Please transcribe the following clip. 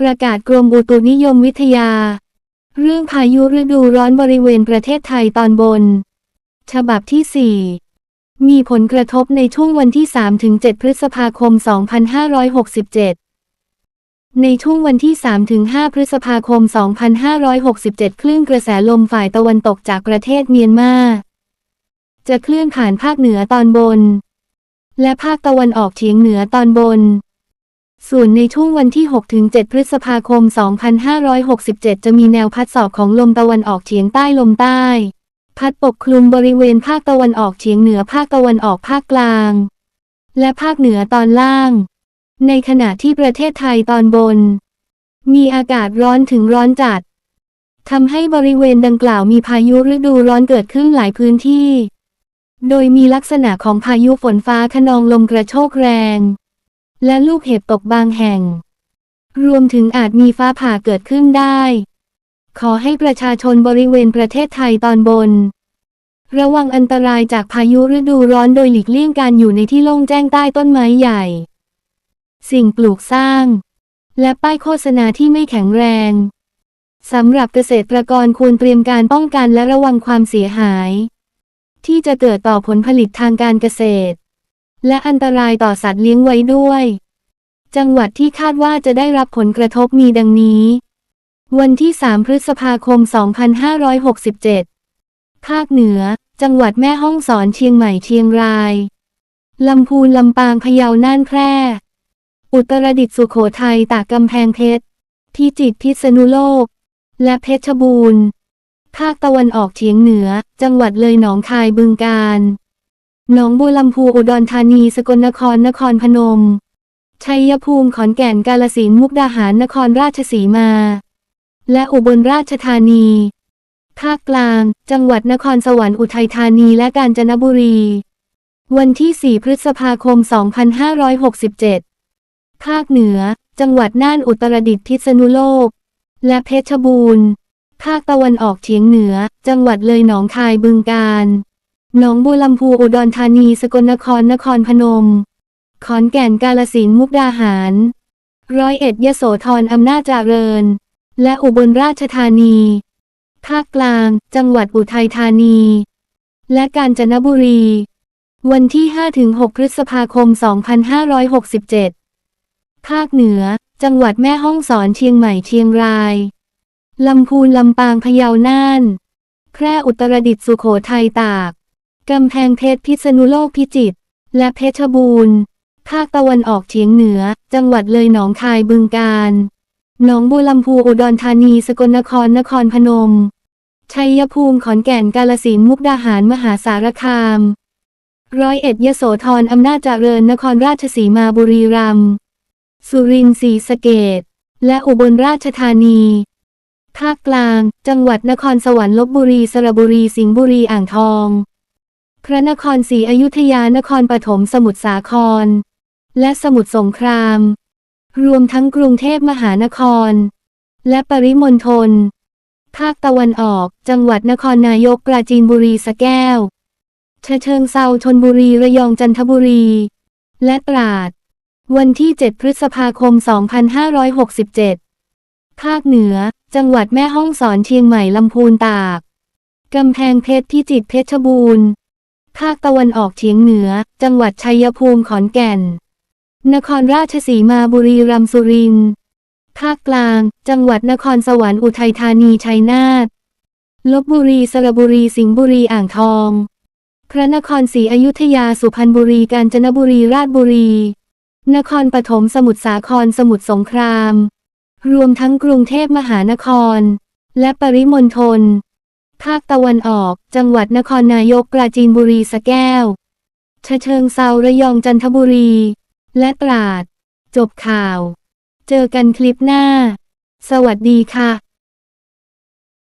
ประกาศกรมอุตุนิยมวิทยา เรื่องพายุฤดูร้อนบริเวณประเทศไทยตอนบน ฉบับที่ 4 มีผลกระทบในช่วงวันที่ 3-7 พฤษภาคม 2567 ในช่วงวันที่ 3-5 พฤษภาคม 2567 คลื่นกระแสลมฝ่ายตะวันตกจากประเทศเมียนมาจะเคลื่อนผ่านภาคเหนือตอนบน และภาคตะวันออกเฉียงเหนือตอนบน ส่วนในช่วงวันที่ 6-7 พฤษภาคม 2567 จะมีแนวพัดสอบของลมตะวันออกเฉียงใต้ลมใต้ พัดปกคลุมบริเวณภาคตะวันออกเฉียงเหนือภาคตะวันออกภาคกลาง และภาคเหนือตอนล่าง ในขณะที่ประเทศไทยตอนบน มีอากาศร้อนถึงร้อนจัดทำให้บริเวณดังกล่าวมีพายุฤดูร้อนเกิดขึ้นหลายพื้นที่ โดยมีลักษณะของพายุฝนฟ้าคะนองลมกระโชกแรง และลูกเห็บตกบางแห่ง รวมถึงอาจมีฟ้าผ่าเกิดขึ้นได้ ขอให้ประชาชนบริเวณประเทศไทยตอนบน ระวังอันตรายจากพายุฤดูร้อนโดยหลีกเลี่ยงการอยู่ในที่โล่งแจ้งใต้ต้นไม้ใหญ่ สิ่งปลูกสร้าง และป้ายโฆษณาที่ไม่แข็งแรงสำหรับเกษตรกรควรเตรียมการป้องกันและระวังความเสียหาย ที่จะเกิดต่อผลผลิตทางการเกษตร และอันตรายต่อสัตว์เลี้ยงไว้ด้วย จังหวัดที่คาดว่าจะได้รับผลกระทบมีดังนี้ วันที่ 3 พฤษภาคม 2567 ภาคเหนือ จังหวัดแม่ฮ่องสอนเชียงใหม่เชียงราย ลำพูนลำปางพะเยาน่านแพร่ อุตรดิตถ์สุโขทัยตากกำแพงเพชร พิจิตรพิษณุโลก และเพชรบูรณ์ ภาคตะวันออกเฉียงเหนือ จังหวัดเลยหนองคายบึงกาฬ หนองบัวลำพูอุดรธานี สกลนครนครพนม ชัยภูมิขอนแก่นกาลสินมุกดาหารนครราชสีมา และอุบลราชธานี ภาคกลาง จังหวัดนครสวรรค์อุทัยธานีและกาญจนบุรี วันที่ 4 พฤษภาคม 2567 ภาคเหนือ จังหวัดน่านอุตรดิตถ์พิษณุโลก และเพชรบูรณ์ ภาคตะวันออกเฉียงเหนือ จังหวัดเลยหนองคายบึงกาฬ หนองบัวลำพูอุดรธานี สกลนครนครพนม ขอนแก่นกาลสินมุกดาหาร ร้อยเอ็ดยโสธรอำนาจเจริญ และอุบลราชธานี ภาคกลาง จังหวัดอุทัยธานี และกาญจนบุรี วันที่ 5-6 พฤษภาคม 2567 ภาคเหนือ จังหวัดแม่ฮ่องสอนเชียงใหม่เชียงรายลำพูนลำปางพะเยาน่าน แพร่อุตรดิตถ์สุโขทัยตาก กำแพงเพชรพิษณุโลกพิจิตรและเพชรบูรณ์ภาคตะวันออกเฉียงเหนือ จังหวัดเลยหนองคายบึงกาฬหนองบัวลำพูอุดรธานีสกลนครนครพนม ชัยภูมิขอนแก่นกาลสินมุกดาหารมหาสารคาม ร้อยเอ็ดยโสธรอำนาจเจริญนครราชสีมาบุรีรัมย์สุรินทร์ศรีสะเกดและอุบลราชธานี ภาคกลาง จังหวัดนครสวรรค์ลบบุรีสระบุรีสิงห์บุรีอ่างทอง พระนครศรีอยุธยานครปฐมสมุทรสาคร และสมุทรสงคราม รวมทั้งกรุงเทพมหานคร และปริมณฑลภาคตะวันออก จังหวัดนครนายกปราจีนบุรีสะแก้วเชเชิงเซาชนบุรีระยองจันทบุรี และตราด วันที่ 7 พฤษภาคม 2567 ภาคเหนือ จังหวัดแม่ฮ่องสอนเชียงใหม่ลำพูนตาก กำแพงเพชรพิจิตรเพชรบูรณ์ ภาคตะวันออกเฉียงเหนือ จังหวัดชัยภูมิขอนแก่น นครราชสีมาบุรีรัมย์สุรินทร์ ภาคกลาง จังหวัดนครสวรรค์อุทัยธานีชัยนาท ลบบุรีสระบุรีสิงห์บุรีอ่างทอง พระนครศรีอยุธยาสุพรรณบุรีกาญจนบุรีราชบุรี นครปฐมสมุทรสาครสมุทรสงคราม รวมทั้งกรุงเทพมหานคร และปริมณฑล ภาคตะวันออก จังหวัดนครนายกปราจีนบุรีสะแก้วเชเชิงเซาระยองจันทบุรี และตราด จบข่าว เจอกันคลิปหน้า สวัสดีค่ะ